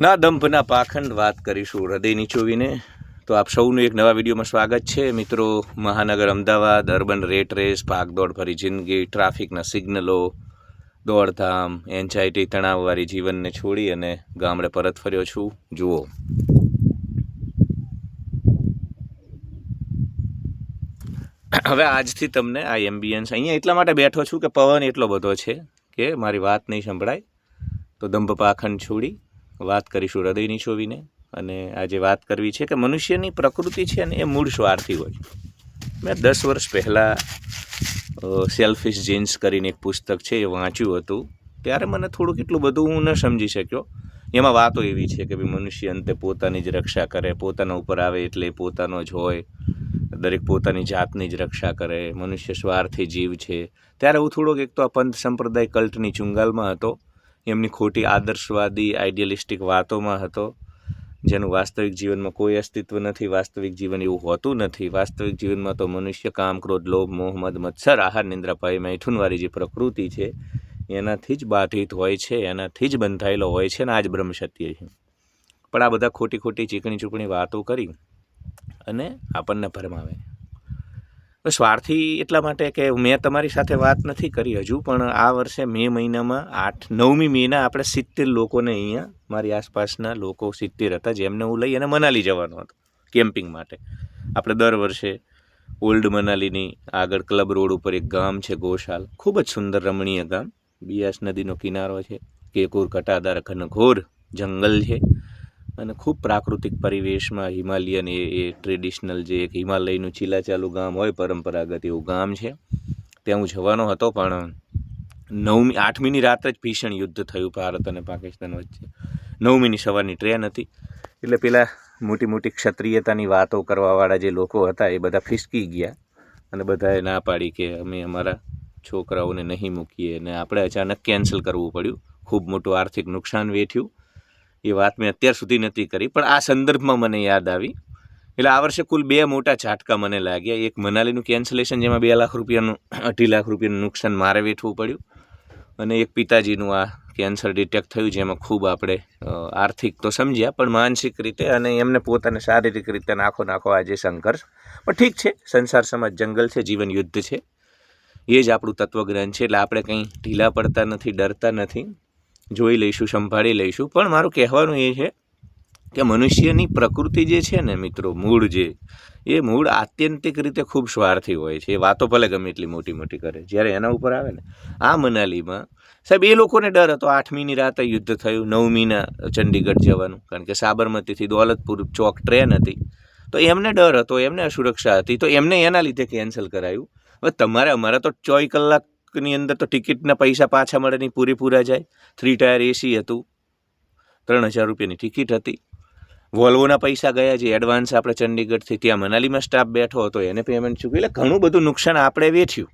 ના દંભના પાખંડ વાત કરીશું હૃદય નીચોવીને તો આપ સૌનું એક નવા વિડીયોમાં સ્વાગત છે. મિત્રો, મહાનગર અમદાવાદ, અર્બન રેટ રેસ ભાગદોડ ભરી જિંદગી, ટ્રાફિકના સિગ્નલો, દોડધામ, એન્ઝાયટી તણાવવાળી જીવનને છોડી અને ગામડે પરત ફર્યો છું. જુઓ. હવે આજથી તમને આ એમ્બિયન્સ અહીંયા એટલા માટે બેઠો છું કે પવન એટલો બધો છે કે મારી વાત નહીં સંભળાય. તો દંભ પાખંડ છોડી વાત કરીશું હૃદયની છોવીને અને આજે વાત કરવી છે કે મનુષ્યની પ્રકૃતિ છે ને એ મૂળ સ્વાર્થી હોય મેં દસ વર્ષ પહેલાં સેલ્ફિશ જીન્સ કરીને એક પુસ્તક છે, એ વાંચ્યું હતું. ત્યારે મને થોડુંક એટલું બધું હું ન સમજી શક્યો. એમાં વાતો એવી છે કે ભાઈ મનુષ્ય અંતે પોતાની જ રક્ષા કરે, પોતાના ઉપર આવે એટલે પોતાનો જ હોય, દરેક પોતાની જાતની જ રક્ષા કરે, મનુષ્ય સ્વાર્થી જીવ છે. ત્યારે હું થોડોક એક તો આ પંથ સંપ્રદાય કલ્ટની ચુંગાલમાં હતો. એમની ખોટી આદર્શવાદી આઈડિયલિસ્ટિક વાતોમાં હતો, જેનું વાસ્તવિક જીવનમાં કોઈ અસ્તિત્વ નથી, વાસ્તવિક જીવન એવું હોતું નથી. વાસ્તવિક જીવનમાં તો મનુષ્ય, કામ, ક્રોધ, લોભ મોહમ્મદ મદ, મત્સર, આહાર, નિંદ્રા, ભય મૈથુનવાળી જે પ્રકૃતિ છે, એનાથી જ બાધિત હોય છે, એનાથી જ બંધાયેલો હોય છે ને આ જ બ્રહ્મ સત્ય છે. પણ આ બધા ખોટી ખોટી ચીકણી ચૂકણી વાતો કરી અને આપણને ભરમાવે સ્વાર્થી એટલા માટે કે મેં તમારી સાથે વાત નથી કરી હજુ, પણ આ વર્ષે મે મહિનામાં આઠ, નવમી મેના આપણે સિત્તેર લોકોને અહીંયા મારી આસપાસના લોકો સિત્તેર હતા, જેમને હું લઈ અને મનાલી જવાનો હતો, કેમ્પિંગ માટે. આપણે દર વર્ષે ઓલ્ડ મનાલીની આગળ ક્લબ રોડ ઉપર એક ગામ છે, ગોશાલ. ખૂબ જ સુંદર રમણીય ગામ. બિયાસ નદીનો કિનારો છે, કેકુર, કટાદાર, ઘનઘોર જંગલ છે. અને ખૂબ પ્રાકૃતિક પરિવેશમાં હિમાલયન એ એ ટ્રેડિશનલ જે એક હિમાલયનું ચીલાચાલુ ગામ હોય પરંપરાગત એવું ગામ છે. ત્યાં હું જવાનો હતો પણ નવમી, આઠમીની રાત્રે જ ભીષણ યુદ્ધ થયું ભારત અને પાકિસ્તાન વચ્ચે. નવમીની સવારની ટ્રેન હતી. એટલે પેલા મોટી મોટી ક્ષત્રિયતાની વાતો કરવાવાળા જે લોકો હતા એ બધા ફિસકી ગયા અને બધાએ ના પાડી કે અમે અમારા છોકરાઓને નહીં મૂકીએ અને આપણે અચાનક કેન્સલ કરવું પડ્યું. ખૂબ મોટું આર્થિક નુકસાન વેઠ્યું. એ વાત મેં અત્યાર સુધી નથી કરી, પણ આ સંદર્ભમાં મને યાદ આવી. એટલે આ વર્ષે કુલ બે મોટા ઝાટકા મને લાગ્યા. એક મનાલીનું કેન્સલેશન જેમાં બે લાખ રૂપિયાનું, અઢી લાખ રૂપિયાનું નુકસાન મારે વેઠવું પડ્યું. અને એક પિતાજીનું આ કેન્સર ડિટેક્ટ થયું, જેમાં ખૂબ આપણે આર્થિક તો સમજ્યા, પણ માનસિક રીતે અને એમને પોતાને શારીરિક રીતે નાખો નાખો આજે સંઘર્ષ. પણ ઠીક છે, સંસાર સમાજ જંગલ છે, જીવન યુદ્ધ છે. એ જ આપણું તત્વજ્ઞાન છે, એટલે આપણે કંઈ ઢીલા પડતા નથી, ડરતા નથી. જોઈ લઈશું, સંભાળી લઈશું. પણ મારું કહેવાનું એ છે કે મનુષ્યની પ્રકૃતિ જે છે ને મિત્રો, મૂળ જે, એ મૂળ આત્યંતિક રીતે ખૂબ સ્વાર્થી હોય છે. એ વાતો ભલે ગમે એટલી મોટી મોટી કરે. જ્યારે એના ઉપર આવે ને, આ મનાલીમાં, સાહેબ, એ લોકોને ડર હતો. આઠમીની રાતે યુદ્ધ થયું, નવમીના ચંડીગઢ જવાનું. કારણ કે સાબરમતીથી દોલતપુર ચોક ટ્રેન હતી. તો એમને ડર હતો, એમને અસુરક્ષા હતી. તો એમને એના લીધે કેન્સલ કરાયું. હવે તમારે, અમારા તો ચોવીસ કલાકની અંદર તો ટિકિટના પૈસા પાછા મળે નહીં, પૂરેપૂરા જાય. થ્રી ટાયર એસી હતું. ત્રણ હજાર રૂપિયાની ટિકિટ હતી. વોલ્વોના પૈસા ગયા, જે એડવાન્સ આપણે ચંડીગઢથી ત્યાં મનાલીમાં સ્ટાફ બેઠો હતો, એને પેમેન્ટ ચૂક્યું એટલે ઘણું બધું નુકસાન આપણે વેઠ્યું.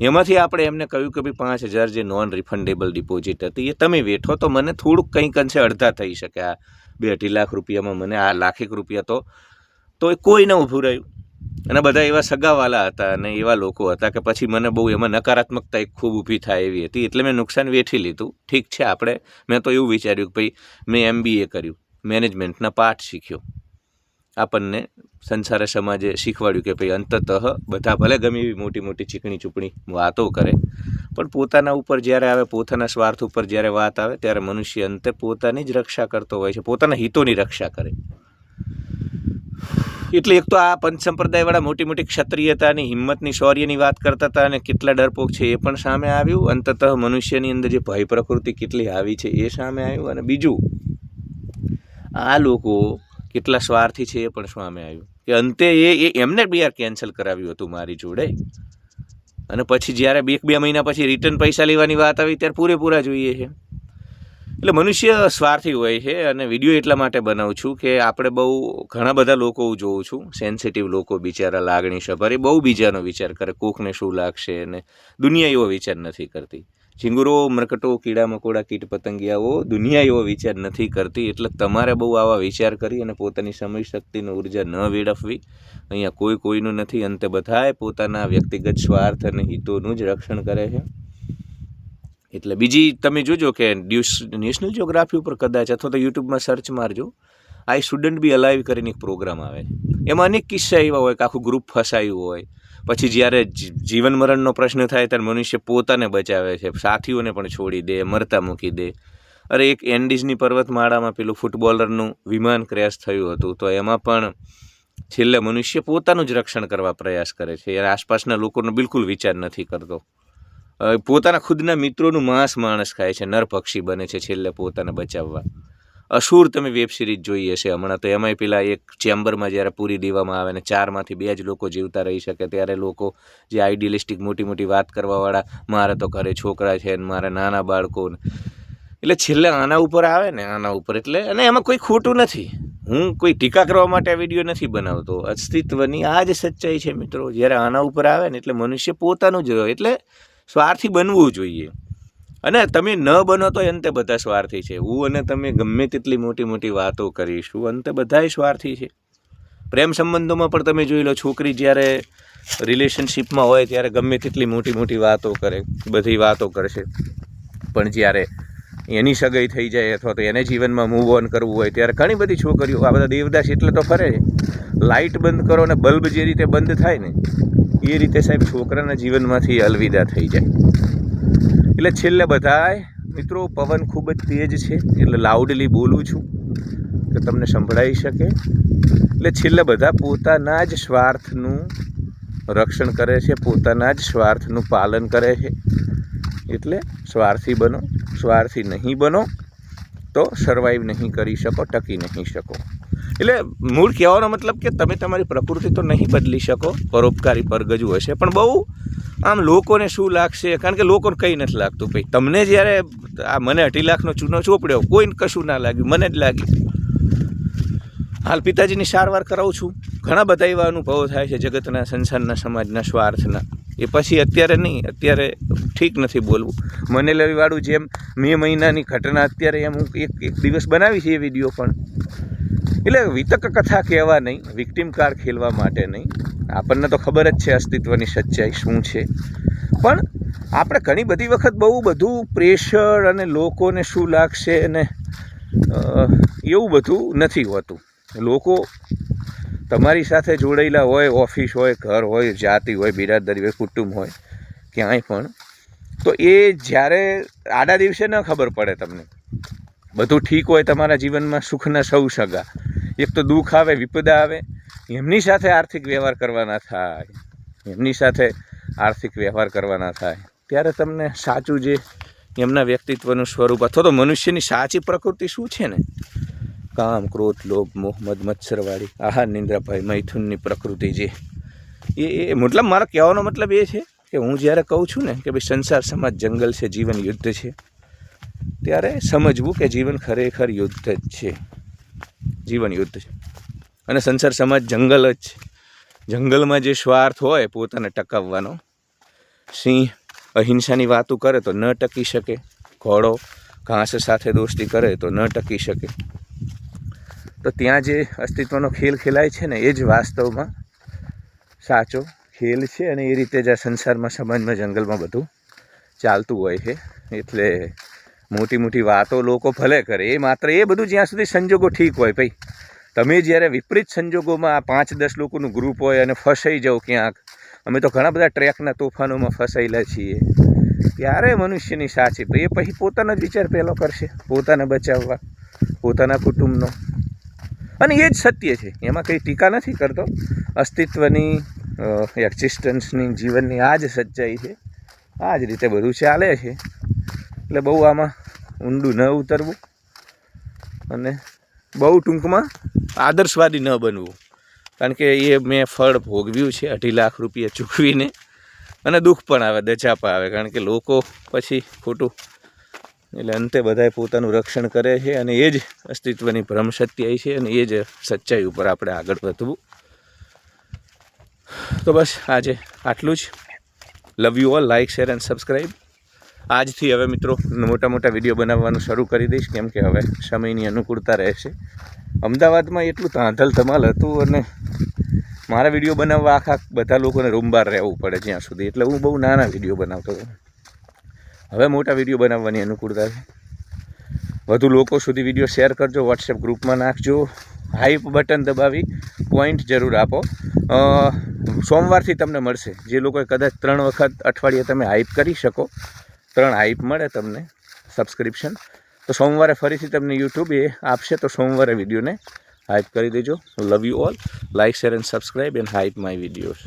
એમાંથી આપણે એમને કહ્યું કે ભાઈ પાંચ હજાર જે નોન રિફંડેબલ ડિપોઝિટ હતી, એ તમે વેઠો તો મને થોડુંક કંઈક અંશે અડધા થઈ શકે. આ બે અઢી લાખ રૂપિયામાં મને, આ લાખેક રૂપિયા તો તો એ કોઈ ન ઊભું રહ્યું? અને બધા એવા સગાવાલા હતા અને એવા લોકો હતા કે પછી મને બહુ એમાં નકારાત્મકતા એક ખૂબ ઊભી થાય એવી હતી. એટલે મેં નુકસાન વેઠી લીધું. ઠીક છે, આપણે, મેં તો એવું વિચાર્યું કે ભાઈ મેં એમબીએ કર્યું, મેનેજમેન્ટના પાઠ શીખ્યો. આપણને સંસારે સમાજે શીખવાડ્યું કે ભાઈ અંતતઃ બધા ભલે ગમે એવી મોટી મોટી ચીકણી ચૂપણી વાતો કરે, પણ પોતાના ઉપર જ્યારે આવે, પોતાના સ્વાર્થ ઉપર જ્યારે વાત આવે, ત્યારે મનુષ્ય અંતે પોતાની જ રક્ષા કરતો હોય છે, પોતાના હિતોની રક્ષા કરે. એટલે એક તો આ પંચ સંપ્રદાયવાળા મોટી મોટી ક્ષત્રિયતાની, હિંમતની, શૌર્યની વાત કરતા હતા અને કેટલા ડરપોક છે એ પણ સામે આવ્યું. અંતતઃ મનુષ્યની અંદર જે ભય પ્રકૃતિ કેટલી આવી છે એ સામે આવ્યું અને બીજું, આ લોકો કેટલા સ્વાર્થી છે એ પણ સામે આવ્યું. કે અંતે એ એમને બી યાર કેન્સલ કરાવ્યું હતું મારી જોડે. અને પછી જ્યારે બે બે મહિના પછી રિટર્ન પૈસા લેવાની વાત આવી, ત્યારે પૂરેપૂરા જોઈએ છે. એટલે મનુષ્ય સ્વાર્થી હોય છે અને વીડિયો એટલા માટે બનાવું છું કે આપણે બહુ ઘણા બધા લોકો હું જોઉં છું સેન્સિટિવ લોકો, બિચારા લાગણી સભર, એ બહુ બીજાનો વિચાર કરે, કોકને શું લાગશે અને દુનિયા એવો વિચાર નથી કરતી. ઝીંગુરો, મરકટો, કીડા મકોડા, કીટ પતંગિયાઓ, દુનિયા એવો વિચાર નથી કરતી, એટલે તમારે બહુ આવા વિચાર કરી અને પોતાની સમય શક્તિની ઊર્જા ન વેડફવી. અહીંયા કોઈ કોઈનું નથી, અંતે બધાએ પોતાના વ્યક્તિગત સ્વાર્થ અને હિતોનું જ રક્ષણ કરે છે. એટલે બીજી તમે જોજો કે ન્યૂઝ નેશનલ જ્યોગ્રાફી ઉપર કદાચ અથવા તો યુટ્યુબમાં સર્ચ મારજો. આઈ સ્ટુડન્ટ બી અલાઈવ કરીને એક પ્રોગ્રામ આવે છે. એમાં અનેક કિસ્સા એવા હોય કે આખું ગ્રુપ ફસાયું હોય. પછી જ્યારે જીવન મરણનો પ્રશ્ન થાય ત્યારે મનુષ્ય પોતાને બચાવે છે. સાથીઓને પણ છોડી દે, મરતા મૂકી દે. અરે એક એન્ડીઝની પર્વતમાળામાં પેલું ફૂટબોલરનું વિમાન ક્રેશ થયું હતું. તો એમાં પણ છેલ્લે મનુષ્ય પોતાનું જ રક્ષણ કરવા પ્રયાસ કરે છે. એ આસપાસના લોકોનો બિલકુલ વિચાર નથી કરતો. પોતાના ખુદના મિત્રોનું માંસ માણસ ખાય છે, નર પક્ષી બને છે છેલ્લે પોતાને બચાવવા. અસુર તમે વેબ સિરીઝ જોઈ હશે, હમણાં તો એમાંય પેલા એક ચેમ્બરમાં જ્યારે પૂરી દેવામાં આવે ને ચારમાંથી બે જ લોકો જીવતા રહી શકે, ત્યારે લોકો જે આઈડિયલિસ્ટિક મોટી મોટી વાત કરવાવાળા, મારે તો ઘરે છોકરા છે ને મારે નાના બાળકો એટલે છેલ્લે આના ઉપર આવે ને આના ઉપર, એટલે અને એમાં કોઈ ખોટું નથી. હું કોઈ ટીકા કરવા માટે આ વીડિયો નથી બનાવતો. અસ્તિત્વની આ જ સચ્ચાઈ છે મિત્રો, જ્યારે આના ઉપર આવે ને એટલે મનુષ્ય પોતાનું જ એટલે સ્વાર્થી બનવું જોઈએ. અને તમે ન બનો તો અંતે બધા સ્વાર્થી છે. હું અને તમે ગમે તેટલી મોટી મોટી વાતો કરીશું, અંતે બધાય સ્વાર્થી છે. પ્રેમ સંબંધોમાં પણ તમે જોઈ લો, છોકરી જ્યારે રિલેશનશિપમાં હોય ત્યારે ગમે તેટલી મોટી મોટી વાતો કરે, બધી વાતો કરશે. પણ જ્યારે એની સગાઈ થઈ જાય અથવા તો એને જીવનમાં મૂવ ઓન કરવું હોય ત્યારે ઘણી બધી છોકરીઓ, આ બધા દેવદાસ એટલે તો ફરે લાઇટ બંધ કરો ને બલ્બ જે રીતે બંધ થાય ને એ રીતે સાહેબ છોકરાના જીવનમાંથી અલવિદા થઈ જાય. એટલે છેલ્લે બધાય મિત્રો, પવન ખૂબ જ તેજ છે. એટલે લાઉડલી બોલું છું કે તમને સંભળાઈ શકે. એટલે છેલ્લે બધા પોતાના જ સ્વાર્થનું રક્ષણ કરે છે, પોતાના જ સ્વાર્થનું પાલન કરે છે. એટલે સ્વાર્થી બનો, સ્વાર્થી નહીં બનો તો સર્વાઈવ નહીં કરી શકો, ટકી નહીં શકો. એટલે મૂળ કહેવાનો મતલબ કે તમે તમારી પ્રકૃતિ તો નહીં બદલી શકો, પરોપકારી પરગજુ હશે, પણ બહુ આમ લોકોને શું લાગશે? કારણ કે લોકોને કંઈ નથી લાગતું ભાઈ. તમને જ્યારે આ મને અઢી લાખનો ચૂનો ચોપડ્યો કોઈને કશું ના લાગ્યું, મને જ લાગ્યું. હાલ પિતાજીની સારવાર કરાવું છું. ઘણા બધા એવા અનુભવો થાય છે જગતના, સંસારના, સમાજના, સ્વાર્થના. એ પછી અત્યારે નહીં, અત્યારે ઠીક નથી બોલવું. મને લેવીવાળું જેમ મે મહિનાની ઘટના અત્યારે એમ હું એક એક દિવસ બનાવી છે એ વીડિયો પણ. એટલે વિતક કથા કહેવા નહીં વિક્ટિમ કાર્ડ ખેલવા માટે નહીં. આપણને તો ખબર જ છે અસ્તિત્વની સચ્ચાઈ શું છે. પણ આપણે ઘણી બધી વખત બહુ બધું પ્રેશર અને લોકોને શું લાગશે અને એવું બધું નથી હોતું. લોકો તમારી સાથે જોડાયેલા હોય, ઓફિસ હોય, ઘર હોય, જાતિ હોય, બિરાદરી હોય, કુટુંબ હોય, ક્યાંય પણ, તો એ જ્યારે આડા દિવસે ન ખબર પડે તમને. બધું ઠીક હોય, તમારા જીવનમાં સુખના સૌ સગા. એક તો દુઃખ આવે, વિપદા આવે, એમની સાથે આર્થિક વ્યવહાર કરવાના થાય, એમની સાથે આર્થિક વ્યવહાર કરવાના થાય. ત્યારે તમને સાચું જે એમના વ્યક્તિત્વનું સ્વરૂપ, અથવા તો મનુષ્યની સાચી પ્રકૃતિ શું છે ને? કામ, ક્રોધ, લોભ, મોહ, મદ મત્સરવાળી આહાર નિંદ્રાભાઈ મૈથુનની પ્રકૃતિ જે. એ એ મતલબ મારો કહેવાનો મતલબ એ છે કે હું જ્યારે કહું છું ને કે ભાઈ સંસાર, સમાજ, જંગલ છે, જીવન યુદ્ધ છે, ત્યારે સમજવું કે જીવન ખરેખર યુદ્ધ જ છે. જીવન યુદ્ધ છે. અને સંસાર સમાજ જંગલ જ છે. જંગલમાં જે સ્વાર્થ હોય પોતાને ટકાવવાનો, સિંહ અહિંસાની વાતો કરે તો ન ટકી શકે, ઘોડો ઘાસ સાથે દોસ્તી કરે તો ન ટકી શકે. તો ત્યાં જે અસ્તિત્વનો ખેલ ખેલાય છે ને, એ જ વાસ્તવમાં સાચો ખેલ છે અને એ રીતે જ આ સંસારમાં, સમાજમાં, જંગલમાં બધું ચાલતું હોય છે. એટલે મોટી મોટી વાતો લોકો ભલે કરે, એ માત્ર એ બધું જ્યાં સુધી સંજોગો ઠીક હોય. ભાઈ, તમે જ્યારે વિપરીત સંજોગોમાં આ પાંચ દસ લોકોનું ગ્રુપ હોય અને ફસાઈ જાઓ ક્યાંક, અમે તો ઘણા બધા ટ્રેકના તોફાનોમાં ફસાયેલા છીએ. ત્યારે મનુષ્યની સાચી? એ પછી પોતાનો જ વિચાર પહેલો કરશે, પોતાને બચાવવા, પોતાના કુટુંબનો. અને એ જ સત્ય છે, એમાં કંઈ ટીકા નથી કરતો. અસ્તિત્વની એક્ઝિસ્ટન્સની જીવનની આ જ સચ્ચાઈ છે. આ જ રીતે બધું ચાલે છે. એટલે બહુ આમાં ઊંડું ન ઉતરવું અને બહુ ટૂંકમાં આદર્શવાદી ન બનવું. કારણ કે એ મેં ફળ ભોગવ્યું છે, અઢી લાખ રૂપિયા ચૂકવીને. અને દુઃખ પણ આવે, દચાપા આવે, કારણ કે લોકો પછી ખોટું એટલે અંતે બધાએ પોતાનું રક્ષણ કરે છે અને એ જ અસ્તિત્વની ભ્રમ સત્યાઈ છે અને એ જ સચ્ચાઈ ઉપર આપણે આગળ વધવું. તો બસ આજે આટલું જ. Love you all like share and subscribe આજથી હવે મિત્રો મોટા મોટા વીડિયો બનાવવાનું શરૂ કરી દઈશ, કેમ કે હવે સમયની અનુકૂળતા રહેશે. અમદાવાદમાં એટલું ધાંધલ ધમાલ હતું અને મારા વીડિયો બનાવવા આખા બધા લોકોને રૂમબાર રહેવું પડે જ્યાં સુધી. એટલે હું બહુ નાના વીડિયો બનાવતો હતો. હવે મોટા વીડિયો બનાવવાની અનુકૂળતા છે. વધુ લોકો સુધી વીડિયો શેર કરજો વોટ્સએપ ગ્રુપમાં નાખજો. હાઈપ બટન દબાવી પોઈન્ટ જરૂર આપો. સોમવારથી તમને મળશે. જે લોકોએ કદાચ ત્રણ વખત અઠવાડિયે તમે હાઈપ કરી શકો. ત્રણ હાઈપ મળે તમને સબસ્ક્રિપ્શન તો સોમવારે ફરીથી તમને યુટ્યુબ એ આપશે, તો સોમવારે વિડીયોને હાઈપ કરી દેજો. Love you all like share and subscribe and hype my videos